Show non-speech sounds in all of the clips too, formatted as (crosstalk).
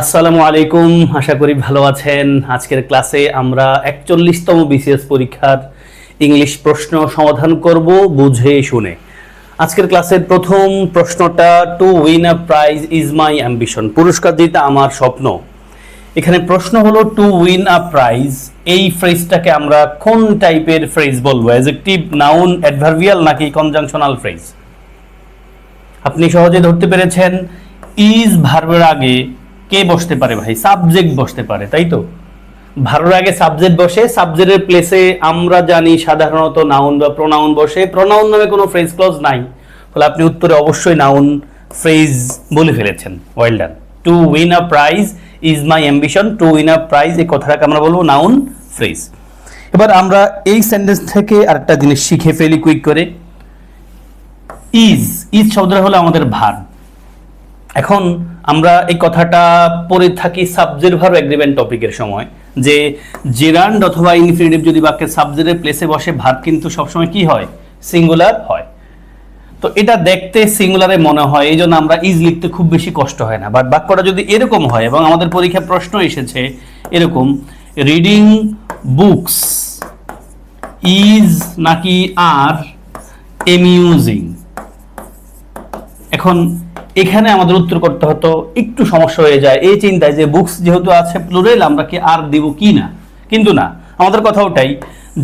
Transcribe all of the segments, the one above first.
আসসালামু আলাইকুম, আশা করি ভালো আছেন। আজকের ক্লাসে আমরা একচল্লিশতম বিসিএস পরীক্ষার ইংলিশ প্রশ্ন সমাধান করব বুঝে শুনে। আজকের ক্লাসের প্রথম প্রশ্নটা to win a prize is my ambition পুরস্কার দিতে আমার স্বপ্ন। এখানে প্রশ্ন হলো টু উইন আ প্রাইজ এই ফ্রেজটাকে আমরা কোন টাইপের ফ্রেজ বলব? অ্যাজেক্টিভ নাউন অ্যাডভার্বিয়াল নাকি কনজাংশনাল ফ্রেজ আপনি সহজে ধরতে পেরেছেন ইজ ভার্বের আগে কে বসতে পারে ভাই? সাবজেক্ট বসতে পারে, তাই তো? ভার্বের আগে সাবজেক্ট বসে সাবজেক্টের প্লেসে আমরা জানি সাধারণত নাউন বা প্রোনাউন বসে। প্রোনাউন নামে কোনো ফ্রেজ ক্লজ নাই। ফলে আপনি উত্তরে অবশ্যই নাউন ফ্রেজ বলে ফেলেছেন। Well done to win a prize is my ambition to win a prize এই কথাটাকে আমরা বলব নাউন ফ্রেজ এবার আমরা এই সেন্টেন্স থেকে আরেকটা জিনিস শিখে ফেলি কুইক করে। ইজ ইজ শব্দটা হলো আমাদের ভার। এখন আমরা এই কথাটা পড়ে থাকি সাবজেক্ট ভার এগ্রিমেন্ট টপিকের সময়, যে জেরান্ড অথবা ইনফিনিটিভ যদি বাক্যের সাবজেক্টের প্লেসে বসে ভার কিন্তু সবসময় কি হয়? সিঙ্গুলার হয়। তো এটা দেখতে সিঙ্গুলারে মনে হয়, এই জন্য আমরা ইজ লিখতে খুব বেশি কষ্ট হয় না। বাট বাক্যটা যদি এরকম হয়, এবং আমাদের পরীক্ষায় প্রশ্ন এসেছে এরকম রিডিং বুকস ইজ নাকি আর এমিউজিং এখন এখানে আমাদের উত্তর করতে হতো একটু সমস্যা হয়ে যায়। এই চিন্তায় যে বুকস যেহেতু আছে প্লুরেল আমরা কি আর দিব কি না? কিন্তু না, আমাদের কথা ওটাই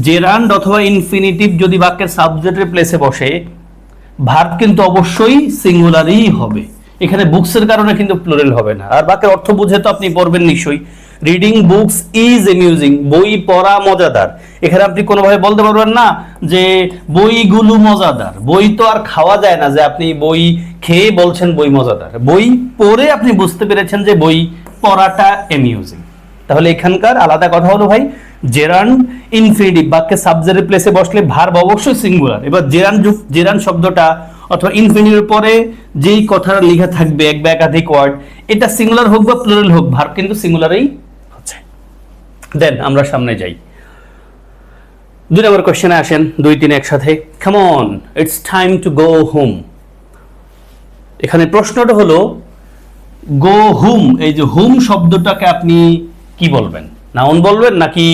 জেরান্ড অথবা ইনফিনিটিভ যদি বাক্যের সাবজেক্টের প্লেসে বসে ভার্ব কিন্তু অবশ্যই সিঙ্গুলারই হবে। এখানে বুকসের কারণে কিন্তু প্লুরেল হবে না। আর বাক্যের অর্থ বুঝে তো আপনি পড়বেন নিশ্চয়ই। রিডিং বুকস ইজ এমিউজিং বই পড়া মজাদার। এখানে আপনি কোনোভাবে বলতে পারবেন না যে বইগুলো মজাদার। বই তো আর খাওয়া যায় না যে আপনি বই খেয়ে বলছেন বই মজাদার। বই পড়ে আপনি বুঝতে পেরেছেন যে বই পড়াটা এমিউজিং তাহলে এখানকার আলাদা কথা হলো ভাই, জেরান ইনফিনিটিভ বাক্যে সাবজেক্টের প্লেসে বসলে ভার্ব অবশ্যই সিঙ্গুলার এবার জেরান জেরান শব্দটা অথবা ইনফিনিটির পরে যেই কথাটা লেখা থাকবে, এক বা একাধিক ওয়ার্ড এটা সিঙ্গুলার হোক বা প্লুরাল হোক ভার্ব কিন্তু সিঙ্গুলারই দেন আমরা সামনে যাই। দুই নম্বর কোশ্চেনে আসেন, দুই, তিন একসাথে। কেমন it's time to go home এখানে প্রশ্নটা হলো গো হুম এই যে হুম শব্দটাকে আপনি কি বলবেন? নাউন বলবেন নাকি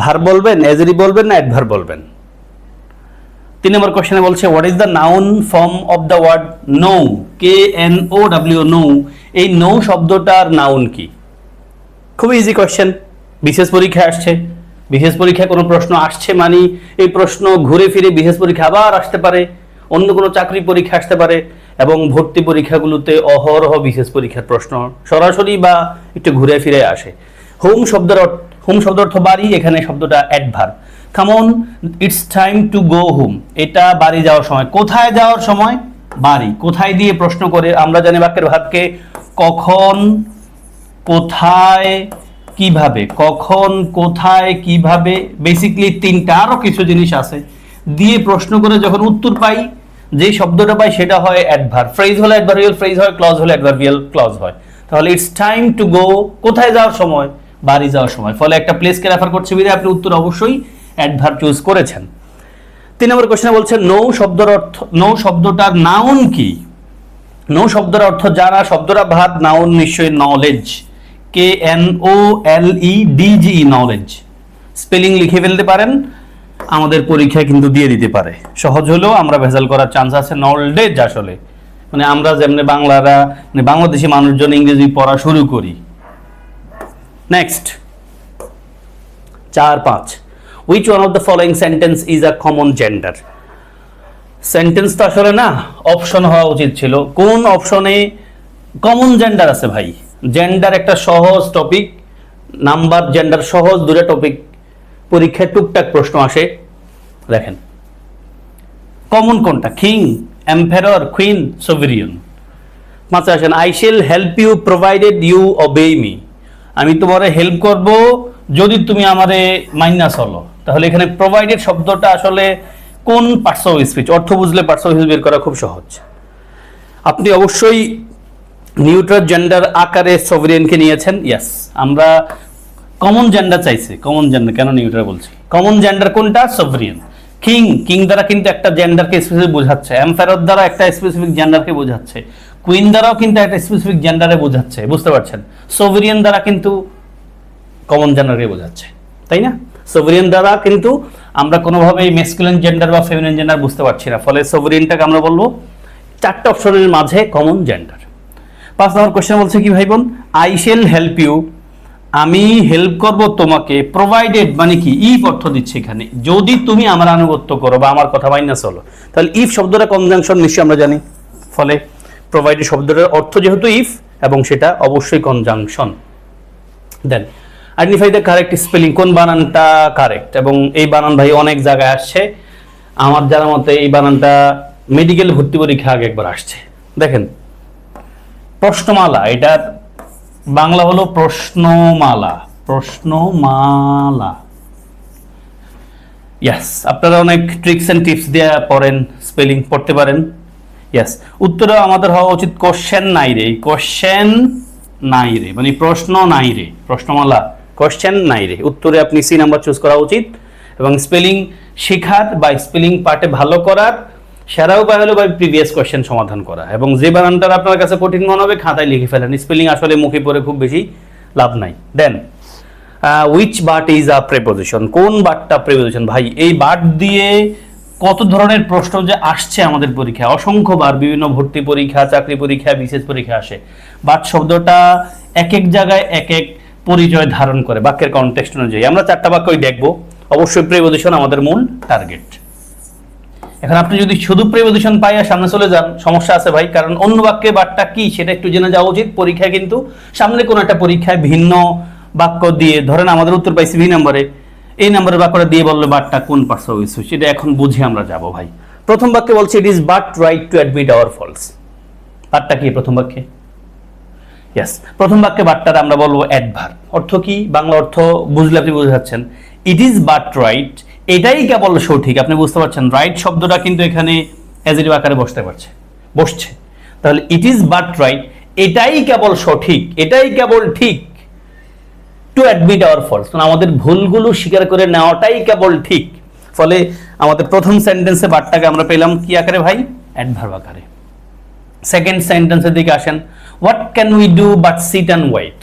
ভার বলবেন এজারি বলবেন না অ্যাডভার বলবেন? তিন নম্বর কোশ্চেনে বলছে what is the noun form of the word know K N O W know এই নো শব্দটার নাউন কি? খুবই ইজি কোয়েশ্চেন বিশেষ পরীক্ষা আসছে। বিশেষ পরীক্ষায় কোনো প্রশ্ন আসছে মানে এই প্রশ্ন ঘুরে ফিরে বিশেষ পরীক্ষা আবার আসতে পারে, অন্য কোনো চাকরি পরীক্ষা আসতে পারে এবং ভর্তি পরীক্ষাগুলোতে অহরহ বিশেষ পরীক্ষার প্রশ্ন সরাসরি বা একটু ঘুরে ফিরে আসে। হোম শব্দের হোম শব্দ অর্থ বাড়ি, এখানে শব্দটা adverb come on it's time to go home এটা বাড়ি যাওয়ার সময়। কোথায় যাওয়ার সময়? বাড়ি। কোথায় দিয়ে প্রশ্ন করে? আমরা জানি বাক্যের ভাবকে কখন, কোথায় কীভাবে, কখন, কোথায়, কীভাবে বেসিকলি তিনটা আরও কিছু জিনিস আছে। দিয়ে প্রশ্ন করে যখন উত্তর পাই যে শব্দটা পাই সেটা হয় অ্যাডভার ফ্রেজ হলে অ্যাডভার্বিয়াল ফ্রেজ হয় ক্লজ হলে অ্যাডভার্বিয়াল ক্লজ হয়। তাহলে ইটস টাইম টু গো কোথায় যাওয়ার সময়? বাড়ি যাওয়ার সময়। ফলে একটা প্লেসকে রেফার করছে বিধে আপনি উত্তর অবশ্যই অ্যাডভার চুজ করেছেন। তিন নম্বর কোশ্চেনে বলছে নৌ শব্দের অর্থ নৌ শব্দটার নাউন কি? নো শব্দের অর্থ জানা শব্দরা ভাত নাউন নিশ্চয়ই knowledge K N O L E D G knowledge spelling লিখে ফেলতে পারেন, আমাদের পরীক্ষায় কিন্তু দিয়ে দিতে পারে। সহজ হলেও আমরা ভেজাল করার চান্স আছে নলেজ আসলে। মানে আমরা যেমনি বাংলারা মানে বাংলাদেশি মানুষজন ইংরেজি পড়া শুরু করি। নেক্সট চার পাঁচ। Which one of the following sentence is a common gender sentence তো আসলে না অপশন হওয়া উচিত ছিল। কোন অপশনে কমন জেন্ডার আছে ভাই? জেন্ডার একটা সহজ টপিক নাম্বার জেন্ডার সহজ দুটো টপিক পরীক্ষায় টুকটাক প্রশ্ন আসে। দেখেন কমন কোনটা? কিং এম্পেরর কুইন সোভেরিয়ন মাত্র আসেন I shall help you provided you obey me আমি তোমারে হেল্প করব যদি তুমি আমারে মাইনা চলো। তাহলে এখানে প্রোভাইডেড শব্দটা আসলে কোন পার্টস অফ স্পিচ অর্থ বুঝলে পার্টস অফ স্পিচ বের করা খুব সহজ। আপনি অবশ্যই নিউট্রাল জেন্ডার আকারে সভরিয়ানকে নিয়েছেন ইয়াস আমরা কমন জেন্ডার চাইছি কমন জেন্ডার কেন নিউট্রাল বলছি? কমন জেন্ডার কোনটা? সভরিয়ান কিং কিং দ্বারা কিন্তু একটা জেন্ডারকে স্পেসিফিক বোঝাচ্ছে এম্পায়ার দ্বারা একটা স্পেসিফিক জেন্ডারকে বোঝাচ্ছে কুইন দ্বারাও কিন্তু একটা স্পেসিফিক জেন্ডারে বোঝাচ্ছে, বুঝতে পারছেন? সোভেরিয়ান দ্বারা কিন্তু কমন জেন্ডারকে বোঝাচ্ছে, তাই না? সোভেরিয়ান দ্বারা কিন্তু আমরা কোনোভাবেই মেসকুলিন জেন্ডার বা ফেমিনিন জেন্ডার বুঝতে পারছি না, ফলে সোভেরিয়ানটাকে আমরা বলব চারটা অপশনের মাঝে কমন জেন্ডার পাঁচ নম্বর কোশ্চেন বলছে কি ভাই বোন আই শেল হেল্প ইউ আমি হেল্প করব তোমাকে প্রোভাইডেড মানে কি ইফ অর্থ দিচ্ছে এখানে। যদি তুমি আমার আনুগত্য করো বা আমার কথা মাইনা চলো। তাহলে ইফ শব্দটা কনজাংশন নিশ্চয়ই আমরা জানি। ফলে প্রোভাইডেড শব্দটার অর্থ যেহেতু ইফ এবং সেটা অবশ্যই conjunction then identify the correct spelling কোন বানানটা কারেক্ট এবং এই বানান ভাই অনেক জায়গায় আসছে। আমার জানা মতে এই বানানটা মেডিকেল ভর্তি পরীক্ষা আগে একবার আসছে। দেখেন প্রশ্নমালা এটার বাংলা হলো প্রশ্নমালা প্রশ্নমালা। ইয়াস আপনারা অনেক ট্রিক্স এন্ড টিপস দিয়ে পড়েন স্পেলিং পড়তে পারেন। ইয়াস উত্তরে আমাদের হওয়া উচিত কোশ্চেন নাই রে কোশ্চেন নাই রে মানে প্রশ্ন নাই রে, প্রশ্নমালা কোশ্চেন নাই রে। উত্তরে আপনি সি নাম্বার চুজ করা উচিত এবং স্পেলিং শেখার বা স্পেলিং পার্টে ভালো করার সেরা উপায় হলো ভাই প্রিভিয়াস কোশ্চেন সমাধান করা এবং যে বানানটার আপনার কাছে কঠিন মনে হবে খাতায় লিখে ফেলেন। স্পেলিং আসলে মুখে পড়ে খুব বেশি লাভ নাই। Then which but is a preposition কোন বাটটা প্রেপোজিশন ভাই, এই বাট দিয়ে কত ধরনের প্রশ্ন যে আসছে আমাদের পরীক্ষায়? অসংখ্যবার বিভিন্ন ভর্তি পরীক্ষা, চাকরি পরীক্ষা, বিশেষ পরীক্ষা আসে। বাট শব্দটা এক এক জায়গায় এক এক পরিচয় ধারণ করে বাক্যের কনটেক্সট অনুযায়ী। আমরা চারটা বাক্যই দেখব। অবশ্যই প্রেপোজিশন আমাদের মূল টার্গেট এখন আপনি যদি শুধু প্রেপোজিশন পাইয়া সামনে চলে যান, সমস্যা আছে ভাই, কারণ অন্য বাক্যে বাটটা কি সেটা একটু জেনে যাওয়া উচিত। পরীক্ষায় কিন্তু সামনে কোনো একটা পরীক্ষায় ভিন্ন বাক্য দিয়ে, ধরেন আমাদের উত্তর পাইছি ভি নম্বরে, এই নম্বরের বাক্যটা দিয়ে বলল বাটটা কোন পার্টস হয়েছে সেটা এখন বুঝে আমরা যাব ভাই। প্রথম বাক্যে বলছে it is but right to admit our faults বাটটা কি প্রথম বাক্যে? ইয়েস প্রথম বাক্যে বাটটার আমরা বলব অ্যাডভার অর্থ কি? বাংলা অর্থ বুঝলে আপনি বুঝতে পারছেন ইট ইজ বাট রাইট এটাই কেবল সঠিক। আপনি বুঝতে পারছেন রাইট শব্দটা কিন্তু এখানে অ্যাজিটিভ আকারে বসতে পারছে, বসছে। তাহলে ইট ইজ বাট রাইট এটাই কেবল সঠিক, এটাই কেবল ঠিক টু অ্যাডমিট আওয়ার ফলস মানে আমাদের ভুলগুলো স্বীকার করে নেওয়াটাই কেবল ঠিক। ফলে আমাদের প্রথম সেন্টেন্সে বাটটাকে আমরা পেলাম কি আকারে ভাই? অ্যাডভার্ব আকারে। সেকেন্ড সেন্টেন্সের দিকে আসেন what can we do but sit and wait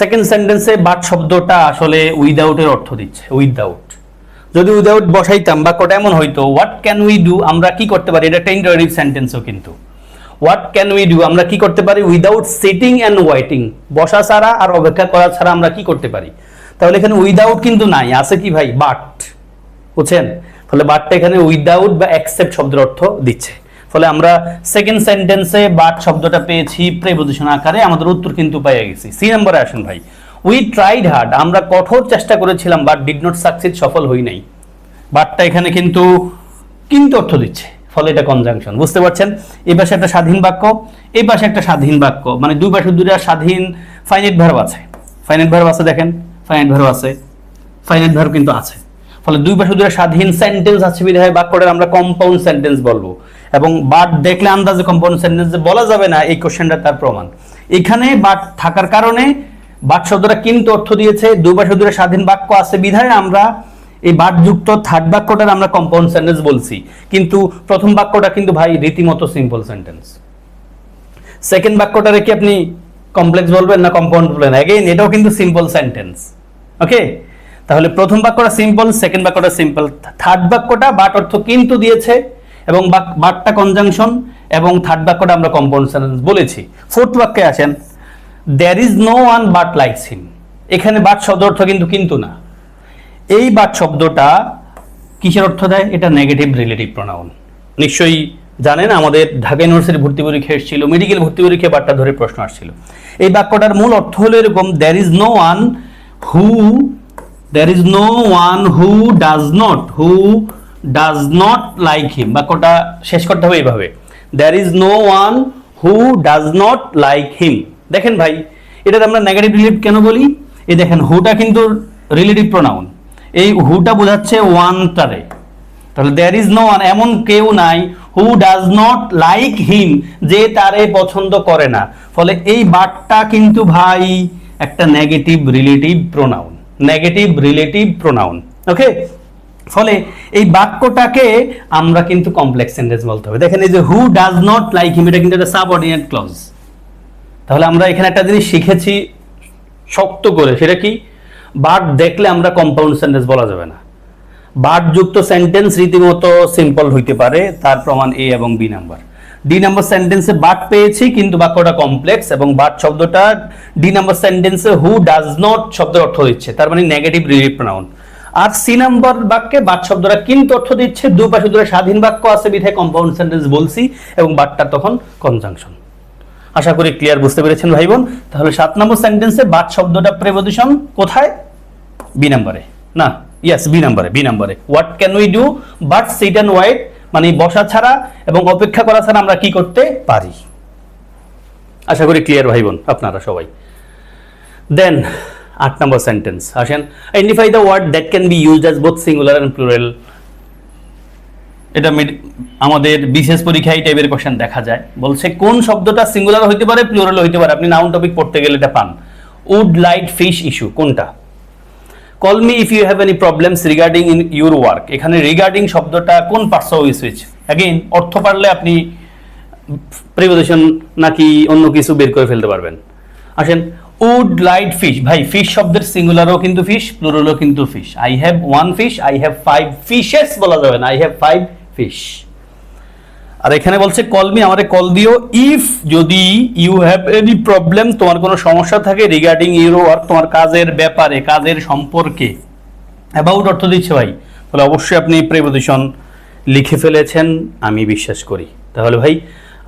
second সেন্টেন্সে বাট শব্দটা আসলে উইদাউটের অর্থ দিচ্ছে উইদাউট যদি উইদাউট বসাইতাম বাক্যটা এমন হইতো হোয়াট ক্যান উই ডু আমরা কি করতে পারি? এটা ইন্টারেটিভ সেন্টেন্সও কিন্তু। হোয়াট ক্যান উই ডু আমরা কি করতে পারি? উইদাউট সিটিং অ্যান্ড ওয়াইটিং বসা ছাড়া আর অপেক্ষা করা ছাড়া আমরা কি করতে পারি? তাহলে এখানে উইদাউট কিন্তু নাই। আছে কি ভাই? বাট বুঝছেন? ফলে বাটটা এখানে উইদাউট বা অ্যাকসেপ্ট শব্দের অর্থ দিচ্ছে। ফলে আমরা সেকেন্ড সেন্টেন্সে বাট শব্দটা পেয়েছি প্রেপোজিশন আকারে। আমাদের উত্তর কিন্তু পেয়ে গেছি। সি নম্বরে আসেন ভাই। উই ট্রাইড হার্ড আমরা কঠোর চেষ্টা করেছিলাম বাট ডিড নট সাকসিড সফল হই নাই। বাটটা এখানে কিন্তু কিন্তু অর্থ দিচ্ছে, ফলে এটা কনজাংশন বুঝতে পারছেন? এই পাশে একটা স্বাধীন বাক্য এই পাশে একটা স্বাধীন বাক্য। মানে দুই পাশে দুইটা স্বাধীন ফাইনাইট ভার্ব আছে। ফাইনাইট ভার্ব আছে দেখেন ফাইনাইট ভার্ব আছে ফাইনাইট ভার্ব কিন্তু আছে। ফলে দুই পাশে দুইটা স্বাধীন সেন্টেন্স আছে বিধায় বাক্যটার, আমরা কম্পাউন্ড সেন্টেন্স বলব। এবং বাট দেখলে আন্দাজে কম্পাউন্ড সেন্টেন্স বলা যাবে না, এই কোশ্চেনটা তার প্রমাণ। এখানে বাট থাকার কারণে বাট শব্দটা কিন্তু অর্থ দিয়েছে পাশে দুইটা স্বাধীন বাক্য আছে বিধায় আমরা এই বাটযুক্ত থার্ড বাক্যটার আমরা কম্পাউন্ড সেন্টেন্স বলছি। কিন্তু প্রথম বাক্যটা কিন্তু ভাই রীতিমতো সিম্পল সেন্টেন্স সেকেন্ড বাক্যটারে কি আপনি কমপ্লেক্স বলবেন না কম্পাউন্ড বলবেন অ্যাগেইন এটাও কিন্তু সিম্পল সেন্টেন্স ওকে তাহলে প্রথম বাক্যটা সিম্পল সেকেন্ড বাক্যটা সিম্পল থার্ড বাক্যটা বাট অর্থ কিন্তু দিয়েছে এবং বাটটা কনজাংশন এবং থার্ড বাক্যটা আমরা কম্পাউন্ড সেন্টেন্স বলেছি। ফোর্থ বাক্যে আসেন। There is no one but likes him এখানে বাট শব্দ অর্থ কিন্তু কিন্তু না। এই বাট শব্দটা কিসের অর্থ দেয়? এটা নেগেটিভ রিলেটিভ প্রোনাউন নিশ্চয়ই জানেন, আমাদের ঢাকা ইউনিভার্সিটি ভর্তি পরীক্ষা এসেছিল মেডিকেল ভর্তি পরীক্ষা বাটটা ধরে প্রশ্ন আসছিল। এই বাক্যটার মূল অর্থ হলো এরকম there is no one who there is no one who does not who does not like him বাক্যটা শেষ করতে হবে এইভাবে। There is no one who does not like him দেখেন ভাই এটার আমরা নেগেটিভ রিলেটিভ কেন বলি? এই দেখেন হুটা কিন্তু রিলেটিভ প্রোনাউন এই হুটা বোঝাচ্ছে ওয়ানটারে তাহলে দ্যার ইজ নো ওয়ান এমন কেউ নাই who does not like him যে তারে পছন্দ করে না। ফলে এই বাটটা কিন্তু ভাই একটা negative relative pronoun negative relative pronoun okay ফলে এই বাক্যটাকে আমরা কিন্তু কমপ্লেক্স সেন্টেন্স বলতে হবে। দেখেন এই যে who does not like him এটা কিন্তু একটা সাবঅর্ডিনেট ক্লজ তাহলে আমরা এখানে একটা জিনিস শিখেছি শক্ত করে, সেটা কি? বাট দেখলে আমরা কম্পাউন্ড সেন্টেন্স বলা যাবে না। বাট যুক্ত সেন্টেন্স রীতিমতো সিম্পল হইতে পারে, তার প্রমাণ এ এবং বি নাম্বার ডি নাম্বার সেন্টেন্সে বাট পেয়েছি, কিন্তু বাক্যটা কমপ্লেক্স এবং বাট শব্দটা ডি নাম্বার সেন্টেন্সে হু ডাজ নট শব্দের অর্থ দিচ্ছে, তার মানে নেগেটিভ রিলিভ প্রনাউন আর সি নাম্বার বাক্যে বাট শব্দটা কিন্তু অর্থ দিচ্ছে, দুপাশে দুটো স্বাধীন বাক্য আছে, বিধায় কম্পাউন্ড সেন্টেন্স বলছি, এবং বাটটা তখন কনজাংশন আশা করি ক্লিয়ার বুঝতে পেরেছেন ভাই বোন তাহলে সাত নম্বর সেন্টেন্সে বাদ শব্দটা প্রেপোজিশন কোথায়? বি নাম্বারে না ইয়েস বি নাম্বারে বি নাম্বারে what can we do but sit and wait মানে বসা ছাড়া এবং অপেক্ষা করা ছাড়া আমরা কি করতে পারি? আশা করি ক্লিয়ার ভাই বোন আপনারা সবাই। দেন আট নম্বর সেন্টেন্স আসেন। Identify the word that can be used as both singular and plural এটা আমাদের বিশেষ পরীক্ষায় এই টাইপের কোশ্চেন দেখা যায়। বলছে, কোন শব্দটা সিঙ্গুলার হইতে পারে প্লুরাল হইতে পারে? আপনি নাউন টপিক পড়তে গেলে এটা পান। উড লাইট ফিশ ইস্যু কোনটা? Call me if you have any problems regarding in your work এখানে রিগার্ডিং শব্দটা কোন পার্টস অফ সুইচ অ্যাগেইন অর্থ পারলে আপনি প্রিপোজিশন নাকি অন্য কিছু বের করে ফেলতে পারবেন। আসেন উড লাইট ফিশ ভাই ফিশ শব্দের সিঙ্গুলারও কিন্তু ফিশ প্লুরালও কিন্তু fish I have one fish I have five fishes বলা যাবে না। আই হ্যাভ ফাইভ ফিশ আর এখানে বলছে কল মি আমারে কল দিও। ইফ যদি ইউ হ্যাভ এনি প্রবলেম তোমার কোনো সমস্যা থাকে রিগার্ডিং ইউর ওয়ার্ক তোমার কাজের ব্যাপারে, কাজের সম্পর্কে অ্যাবাউট অর্থ দিচ্ছে ভাই, তাহলে অবশ্যই আপনি প্রেপোজিশন লিখে ফেলেছেন, আমি বিশ্বাস করি। তাহলে ভাই,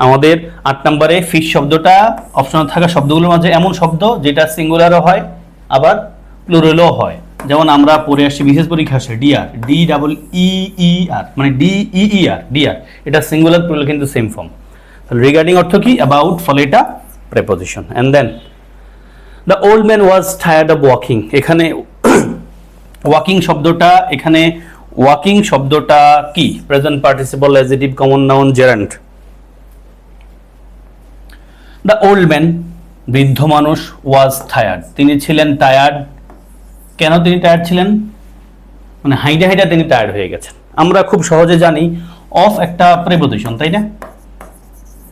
আমাদের আট নম্বরে ফিশ শব্দটা অপশনে থাকা শব্দগুলোর মাঝে এমন শব্দ, যেটা সিঙ্গুলারও হয়, আবার প্লুরালও হয়। যেমন আমরা পড়ে আসছি, বিশেষ পরীক্ষা আসে deer D double E R মানে ডি ই আর ডিআর এটা সিঙ্গুলার প্লুরাল কিন্তু সেম ফর্ম তাহলে রিগার্ডিং অর্থ কি? অ্যাবাউট ফলে এটা preposition and then the old man was tired of walking এখানে (coughs) ওয়াকিং শব্দটা, এখানে ওয়াকিং শব্দটা কি? Present participle adjective common noun gerund the old man বৃদ্ধ মানুষ ওয়াজ টায়ার্ড তিনি ছিলেন টায়ার্ড কেন তিনি টায়ার্ড ছিলেন? মানে হাইডা হাইডা তিনি টায়ার্ড হয়ে গেছেন। আমরা খুব সহজে জানি অফ একটা প্রেপোজিশন তাই না?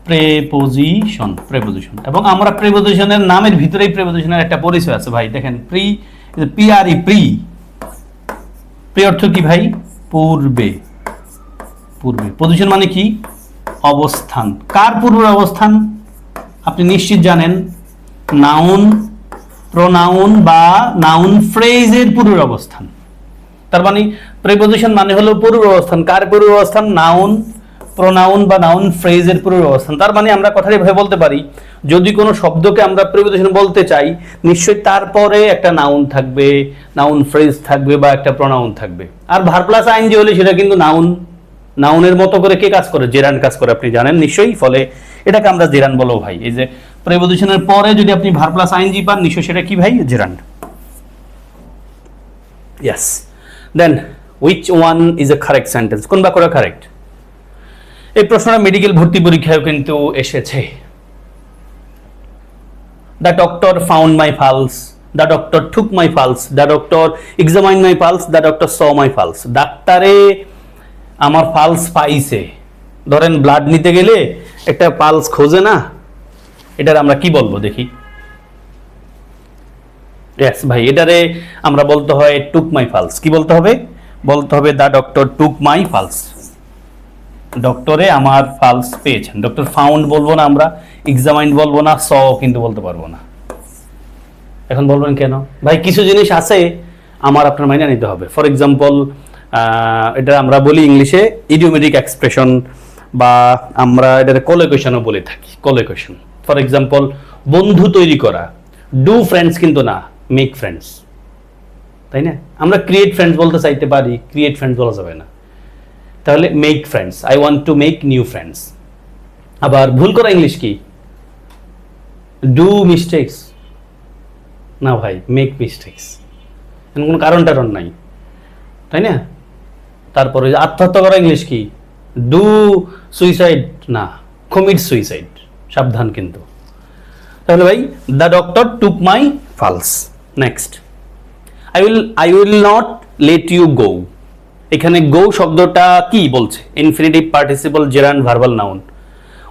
প্রেপোজিশন প্রেপোজিশন এবং আমরা প্রেপোজিশনের নামের ভিতরেই প্রেপোজিশনের একটা পরিচয় আছে, ভাই। দেখেন প্রি পিআরই প্রি প্রি অর্থ কি, ভাই? পূর্বে। পূর্বে। পজিশন মানে কি? অবস্থান। কার পূর্বের অবস্থান? আপনি নিশ্চিত জানেন নাউন প্রোনাউন বা নাউন ফ্রেজের পূর্বের অবস্থান। তার মানে প্রেপোজিশন মানে হলো পূর্ব অবস্থান। কার পূর্ব অবস্থান? নাউন প্রোনাউন বা নাউন ফ্রেজের পূর্ব অবস্থান। তার মানে আমরা কথাটা এভাবে বলতে পারি, যদি কোনো শব্দকে আমরা প্রেপোজিশন বলতে চাই, নিশ্চয়ই তারপরে একটা নাউন থাকবে নাউন ফ্রেজ থাকবে বা একটা প্রোনাউন থাকবে। আর ভার প্লাস আইন যে হলে সেটা কিন্তু নাউন নাউনের মতো করে কে কাজ করে? জেরান কাজ করে, আপনি জানেন নিশ্চয়ই। ফলে এটাকে আমরা জেরান বলো ভাই। এই যে প্রেপোজিশনের পরে যদি আপনি ভার প্লাস আইনজি পান নিশ্চয়ই সেটা কি ভাই? Gerund yes then which one is a correct sentence কোন বাক্যটা কারেক্ট এই প্রশ্নটা মেডিকেল ভর্তি পরীক্ষায় কিন্তু এসেছে। The doctor found my pulse the doctor took my pulse the doctor examine my pulse the doctor saw my pulse ডাক্তারে আমার ফালস পাইছে। ধরেন ব্লাড নিতে গেলে একটা পালস খোঁজে না? এটার আমরা কি বলব দেখি? ইয়েস ভাই, এটারে আমরা বলতে হয় টুক মাই ফালস কি বলতে হবে? বলতে হবে দ্য ডক্টর টুক মাই ফালস ডক্টরে আমার ফালস পেয়েছেন। ডক্টর ফাউন্ড বলব না আমরা, এক্সামাইন্ড বলব না, স কিন্তু বলতে পারব না। এখন বলবেন কেন? ভাই, কিছু জিনিস আছে, আমার আপনার মাইনে নিতে হবে। ফর এক্সাম্পল এটা আমরা বলি ইংলিশে ইডিওমেটিক এক্সপ্রেশন বা আমরা এটার কলোকেশনও বলে থাকি। কলোকেশন ফর এক্সাম্পল বন্ধু তৈরি করা। ডু ফ্রেন্ডস কিন্তু না মেক ফ্রেন্ডস তাই না? আমরা ক্রিয়েট ফ্রেন্ডস বলতে চাইতে পারি ক্রিয়েট ফ্রেন্ডস বলা যাবে না। তাহলে make friends I want to make new friends আবার ভুল করা ইংলিশ কি? ডু মিস্টেক্স না ভাই মেক মিস্টেক্স এমন কোনো কারণ টারণ নাই। তাই না? তারপরে আত্মহত্যা করা ইংলিশ কি? ডু সুইসাইড না কমিট সুইসাইড সাবধান কিন্তু। তাহলে ভাই the doctor took my pulse next I will I will not let you go এখানে গো শব্দটা কি বলছে? Infinitive participle gerund verbal noun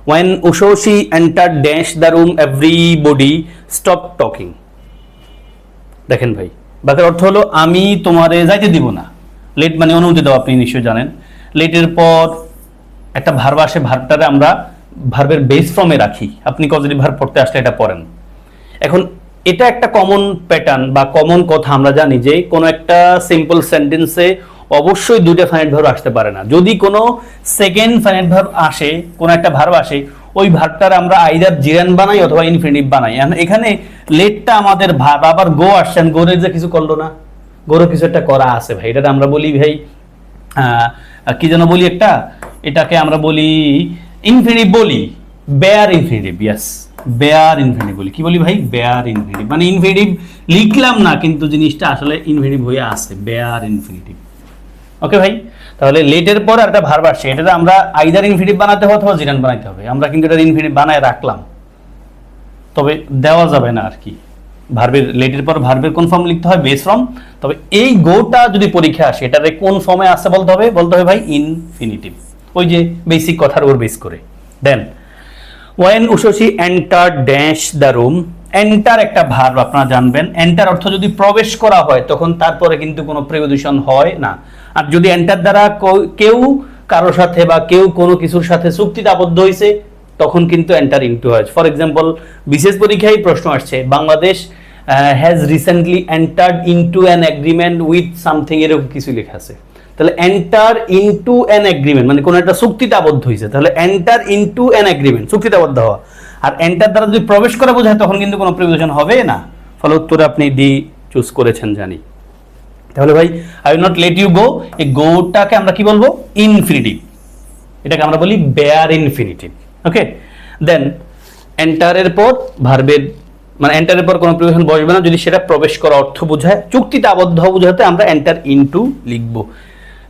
when Ushoshi enter dash the room everybody stop talking দেখেন ভাই, বাকের অর্থ হলো, আমি তোমারে যাইতে দিব না। লেট মানে অনুমতি দেওয়া আপনি নিশ্চয়ই জানেন। লেটের পর একটা ভার্ব আসে ভার্বটারে আমরা ভার্বের বেস ফর্মে রাখি। আপনি কজেটিভ ভার্ব পড়তে আসলে এটা পড়েন। এখন, এটা একটা কমন প্যাটার্ন বা কমন কথা আমরা জানি যে কোনো একটা সিম্পল সেন্টেন্সে অবশ্যই দুইটা ফাইনাইট ভার্ব আসতে পারে না। যদি কোনো সেকেন্ড ফাইনাইট ভার্ব আসে, কোনো একটা ভার্ব আসে, ওই ভার্বটার আমরা আইদার জিরান বানাই অথবা ইনফিনিটিভ বানাই। এখন লেটটা আমাদের ভার্ব আবার গো আসছেন গোরে যে কিছু করল না। গোরও কিছু একটা করা আছে ভাই। এটা আমরা বলি ভাই কি যেন বলি একটা? এটাকে আমরা বলি ইনফিনিটিভ বলি bare infinitive yes bare infinitive বলি। কি বলি ভাই? বেয়ার ইনফিনিটিভ মানে ইনফিনিটিভ লিখলাম না, কিন্তু জিনিসটা আসলে ইনফিনিটিভ হয়ে আছে বেয়ার ইনফিনিটিভ ওকে ভাই? তাহলে লেটের পর একটা ভার্ব আসছে। এটা আমরা আইদার ইনফিনিটিভ বানাতে হবে অথবা জিরান বানাতে হবে। আমরা কিন্তু এটা ইনফিনিটিভ বানায় রাখলাম। তবে দেওয়া যাবে না আর কি। ভার্বের লেটের পর ভার্বের কোন ফর্ম লিখতে হয়? বেস ফর্ম তবে এই গোটা যদি পরীক্ষা আসে, এটারে কোন ফর্মে আসছে বলতে হবে? বলতে হবে ভাই ইনফিনিটিভ ওই যে বেসিক কথার উপর বেস করে। Then when Ushoshi enter dash the room enter একটা ভার্ব আপনারা জানবেন। এন্টার অর্থ যদি প্রবেশ করা হয়, তখন তারপরে কিন্তু কোনো প্রিপোজিশন হয় না। আর যদি এন্টার দ্বারা কেউ কারোর সাথে বা কেউ কোনো কিছুর সাথে চুক্তিতে আবদ্ধ হয়েছে তখন কিন্তু এন্টার ইনটু হয়। ফর এক্সাম্পল বিশেষ পরীক্ষায় প্রশ্ন আসছে, Bangladesh has recently entered into an agreement with something এরকম কিছু লেখা আছে। তাহলে এন্টার ইনটু অ্যান এগ্রিমেন্ট মানে কোনো একটা চুক্তিতে আবদ্ধ হয়েছে তাহলে এন্টার ইনটু অ্যান এগ্রিমেন্ট চুক্তিতে আবদ্ধ হওয়া। আর এন্টার দ্বারা যদি প্রবেশ করা বোঝায়, তখন কিন্তু কোনো প্রিপোজিশন হবে না। ফলে উত্তরে আপনি ডি চুজ করেছেন, জানি। তাহলে ভাই I will not let you go এই গোটাকে আমরা কি বলব? ইনফিনিটিভ এটাকে আমরা বলি বেয়ার ইনফিনিটিভ ওকে দেন এন্টারের পর ভার্বের মানে এন্টারের পর কোনো প্রিপোজিশন বসবে না। যদি সেটা প্রবেশ করা অর্থ বোঝায় চুক্তিতে আবদ্ধ বোঝাতে আমরা এন্টার ইনটু লিখব।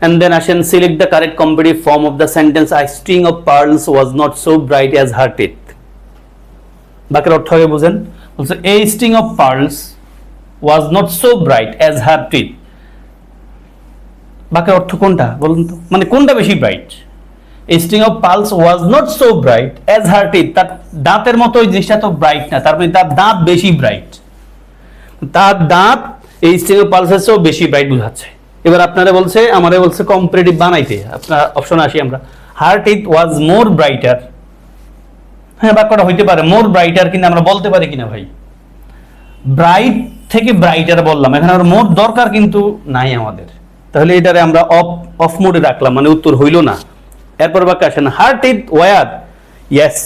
And then আসেন select the correct comparative form of the sentence a string of pearls was not so bright as her teeth বাকের অর্থ আগে বুঝেন বলছে a string of pearls was not so bright as her teeth বাকের অর্থ কোনটা বলুন তো মানে কোনটা বেশি bright a string of pearls was not so bright as her teeth তার দাঁতের মতো ওই জিনিসটা তো ব্রাইট না তার মানে তার দাঁত বেশি ব্রাইট তার দাঁত এই স্ট্রিং অফ পালসের চেয়েও বেশি ব্রাইট বোঝাচ্ছে এবার আপনারা বলছে আমারে বলছে কম্পারেটিভ বানাইতে। আপনার অপশন আসি আমরা। হার্ট ইট ওয়াজ মোর ব্রাইটার হ্যাঁ বাক্যটা হইতে পারে মোর ব্রাইটার কিন্তু আমরা বলতে পারি কিনা ভাই? ব্রাইট থেকে ব্রাইটার বললাম। এখানে আমার মোর দরকার কিন্তু নাই আমাদের। তাহলে এটারে আমরা অফ অফ মোডে রাখলাম মানে উত্তর হইল না। এরপর বাক্য আসেন her teeth were yes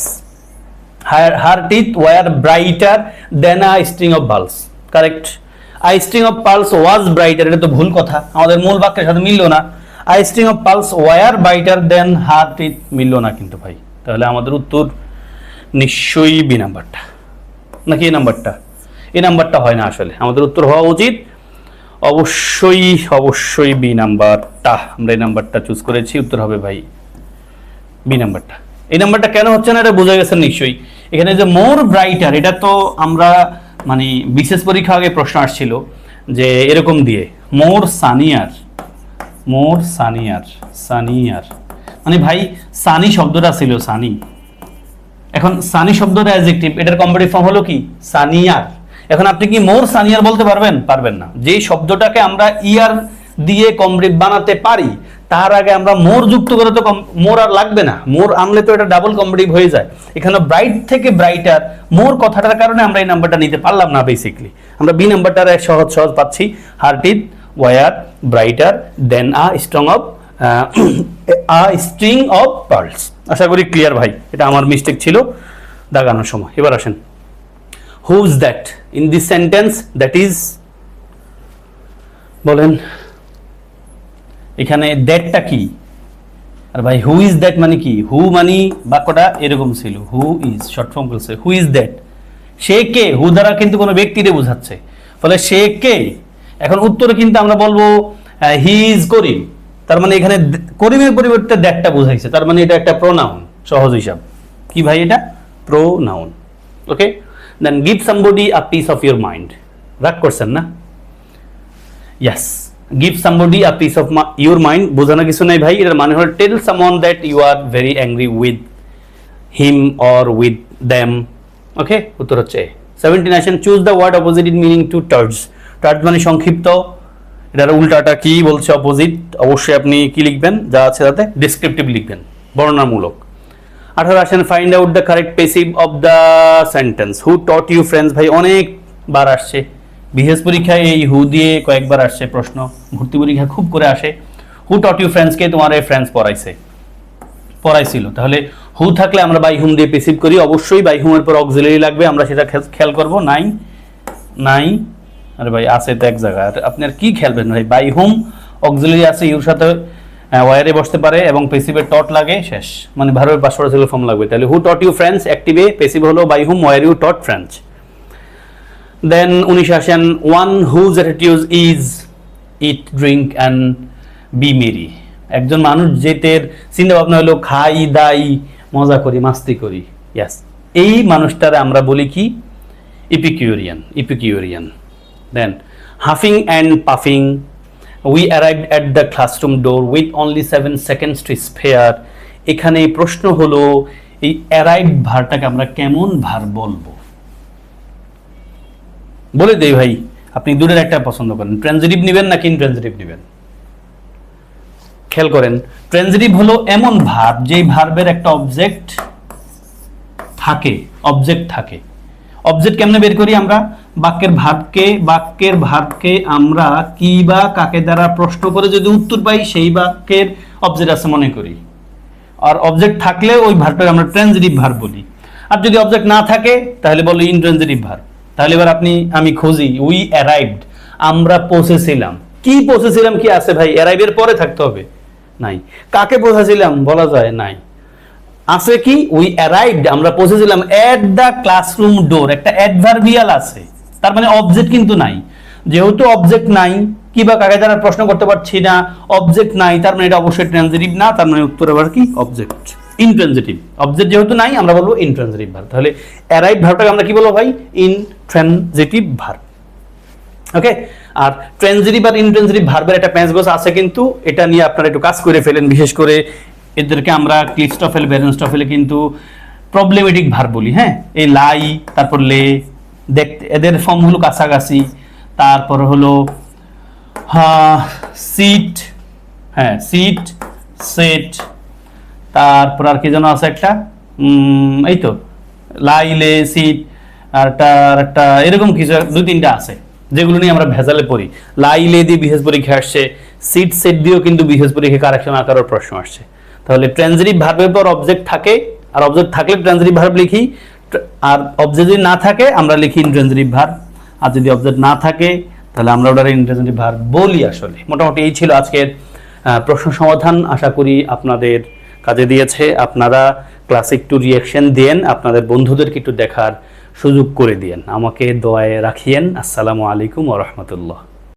her, her teeth were brighter than string of of pearls correct a of pearls was brighter এটা তো ভুল কথা। আমাদের মূল বাক্যের সাথে মিললো না। I string of pearls were brighter than her teeth মিললো না কিন্তু ভাই। তাহলে আমাদের উত্তর নিশ্চয়ই বি নাম্বারটা নাকি এই নাম্বারটা এই নাম্বারটা হয় না আসলে। আমাদের উত্তর হওয়া উচিত। অবশ্যই অবশ্যই বি নাম্বারটা আমরা এই নাম্বারটা চুজ করেছি। উত্তর হবে ভাই বি নাম্বারটা এই নাম্বারটা কেন হচ্ছে না এটা বোঝা গেছে নিশ্চয়ই। এখানে যে মোর ব্রাইটার এটা তো আমরা মানে বিশেষ পরীক্ষা আগে প্রশ্ন আসছিল যে এরকম দিয়ে, মোর সানিয়ার মোর সানিয়ার সানিয়ার। মানে ভাই, সানি শব্দটা ছিল সানি। এখন সানি শব্দটা অ্যাডজেক্টিভ এটার কম্পারেটিভ ফর্ম হলো কি? সানিয়ার। এখন আপনি কি মোর সানিয়ার বলতে পারবেন? পারবেন না। যে শব্দটাকে আমরা ইয়ার দিয়ে কমপ্লিট বানাতে পারি তার আগে আমরা মোর যুক্ত করে তো মোর আর লাগবে না। মোর আনলে তো এটা ডাবল কম্পিটিভ হয়ে যায়। এখানে ব্রাইট থেকে ব্রাইটার মোর কথাটার কারণে আমরা এই নাম্বারটা নিতে পারলাম না বেসিকলি আমরা বি নাম্বারটার সহজ সহজ পাচ্ছি। Her teeth were brighter than a strong of a string of pearls আশা করি ক্লিয়ার ভাই, এটা আমার মিস্টেক ছিল দাগানোর সময়। এবার আসেন। Whose that in this sentence that is বলেন। এখানে দ্যাটটা কি? আর ভাই হু ইজ দ্যাট মানে কি? হু মানে বাক্যটা এরকম ছিল হু ইজ শর্ট ফর্ম বলছে হু ইজ দ্যাট সে কে? হু দ্বারা কিন্তু কোনো ব্যক্তিরে বোঝাচ্ছে। ফলে সে কে? এখন উত্তরে কিন্তু আমরা বলব হি ইজ করিম। তার মানে এখানে করিমের পরিবর্তে দ্যাটটা বোঝাইছে। তার মানে এটা একটা প্রোনাউন সহজ হিসাব। কি ভাই এটা? Pronoun okay then give somebody a piece of your mind রাগ করছেন না? Yes give somebody a piece of your mind বোঝানো কিছু নাই ভাই। এটার মানে হলো tell someone that you are very angry with him or with them okay উত্তর হচ্ছে সেভেন্টি আসেন choose the word opposite in meaning to terse terse মানে সংক্ষিপ্ত। এটার উল্টাটা কি বলছে অপোজিট অবশ্যই আপনি কি লিখবেন? যা আছে তাতে ডিসক্রিপটিভ লিখবেন। বর্ণনামূলক। আঠারো আসেন find out the correct passive of the sentence who taught you friends ভাই, অনেকবার আসছে। বিশেষ পরীক্ষায় এই হু দিয়ে কয়েকবার আসছে প্রশ্ন, ভর্তি পরীক্ষা খুব করে আসে। হু টট ইউ ফ্রেন্ডসকে তোমার এই ফ্রেন্ডস পড়াইছে। পড়াইছিল। তাহলে হু থাকলে আমরা বাই হুম দিয়ে পেসিভ করি? অবশ্যই বাই হুমের পর অক্সিলারি লাগবে। আমরা সেটা খেয়াল করব। নাই নাই আরে ভাই, আছে তো এক জায়গায় আর আপনি আর কি খেলবেন ভাই? বাই হুম অক্সিলারি আছে, ইউর সাথে ওয়ারে বসতে পারে এবং পেসিভের টট লাগে, শেষ। মানে ভার্বের পাশ ছিল ফর্ম লাগবে। তাহলে হু টট ইউ ফ্রেন্ডস অ্যাক্টিভে পেসিভ হলো by whom were you taught friends then উনিশ আসেন one whose attitude is eat drink and be merry একজন মানুষ যেতের চিন্তা ভাবনা হলো, খাই, দাই, মজা করি, মাস্তি করি। ইয়াস এই মানুষটারে আমরা বলি কি? Epicurean epicurean then huffing and puffing we arrive at the classroom door with only seven seconds to spare এখানে প্রশ্ন হলো, এই অ্যারাইভ ভারটাকে আমরা কেমন ভার বলব? বলে দেই ভাই, আপনি দূরের একটা পছন্দ করেন। ট্রানজিটিভ নেবেন নাকি ইনট্রানজিটিভ নেবেন? খেয়াল করেন ট্রানজিটিভ হলো এমন ভার্ব যেই ভার্বের একটা অবজেক্ট থাকে অবজেক্ট থাকে। অবজেক্ট কেমনে বের করি আমরা? বাক্যের ভার্বকে বাক্যের ভার্বকে আমরা কি বা কাকে দ্বারা প্রশ্ন করে যদি উত্তর পাই, সেই বাক্যের অবজেক্ট আছে মনে করি। আর অবজেক্ট থাকলে ওই ভার্বটাকে আমরা ট্রানজিটিভ ভার্ব বলি। আর যদি অবজেক্ট না থাকে, তাহলে বলো ইনট্রানজিটিভ ভার্ব তাহলে এবার আপনি, আমি খুঁজি উই অ্যারাইভড আমরা পৌঁছেছিলাম। কি পৌঁছেছিলাম কি আছে ভাই? অ্যারাইভের পরে থাকতে হবে। নাই। কাকে পৌঁছেছিলাম? বলা যায় নাই। আছে কি? উই অ্যারাইভড আমরা পৌঁছেছিলাম অ্যাট দ্য ক্লাসরুম ডোর একটা অ্যাডভার্বিয়াল আছে। তার মানে অবজেক্ট কিন্তু নাই। যেহেতু অবজেক্ট নাই, কি বা কাকে দ্বারা প্রশ্ন করতে পারছি না? অবজেক্ট নাই, তার মানে এটা অবশ্যই ট্রানজিটিভ না, তার মানে উত্তর আবার কি? অবজেক্ট ইনট্রানজিটিভ অবজেক্ট যেহেতু নাই, আমরা বলব ইনট্রানজিটিভ ভার্ব তাহলে অ্যারাইভ ভার্বটাকে আমরা কি বলব ভাই? ইনট্রানজিটিভ ভার ওকে আর ট্রানজিটিভ আর ইনট্রানজিটিভ ভার্বের একটা প্যাঁচ গোছ আছে কিন্তু, এটা নিয়ে আপনারা একটু কাজ করে ফেলেন, বিশেষ করে এদেরকে আমরা ক্লিস্টফেল ব্যারেনস্টফেলে কিন্তু প্রবলেমেটিক ভার বলি হ্যাঁ? এই লাই, তারপর লে, দেখতে, এদের ফর্ম হলো কাছাকাছি। তারপর হলো সিট হ্যাঁ সিট সেট তারপর আর কি যেন আছে একটা? এই তো, লাইলে, সিট, আর একটা আর একটা, এরকম কিছু দুই তিনটা আছে, যেগুলো নিয়ে আমরা ভেজালে পড়ি। লাইলে দিয়ে বিহেজ পরীক্ষা আসছে, সিট সেট দিয়েও কিন্তু বিহেজ পরীক্ষা কারেকশন আকারের প্রশ্ন আসছে। তাহলে ট্রানজিটিভ ভার্বের পর অবজেক্ট থাকে, আর অবজেক্ট থাকলে ট্রানজিটিভ ভার্ব লিখি আর অবজেক্ট যদি না থাকে, আমরা লিখি ইনট্রানজিটিভ ভার্ব। আর যদি অবজেক্ট না থাকে, তাহলে আমরা ওটার ইনট্রানজিটিভ ভার্ব বলি আসলে। মোটামুটি এই ছিল আজকের প্রশ্ন সমাধান। আশা করি আপনাদের কাজে দিয়েছে। আপনারা ক্লাসে একটু রিয়াকশন দেন, আপনাদের বন্ধুদেরকে একটু দেখার সুযোগ করে দিয়েন। আমাকে দোয়ায় রাখিয়েন। আসসালামু আলাইকুম ওরহমতুল্লাহ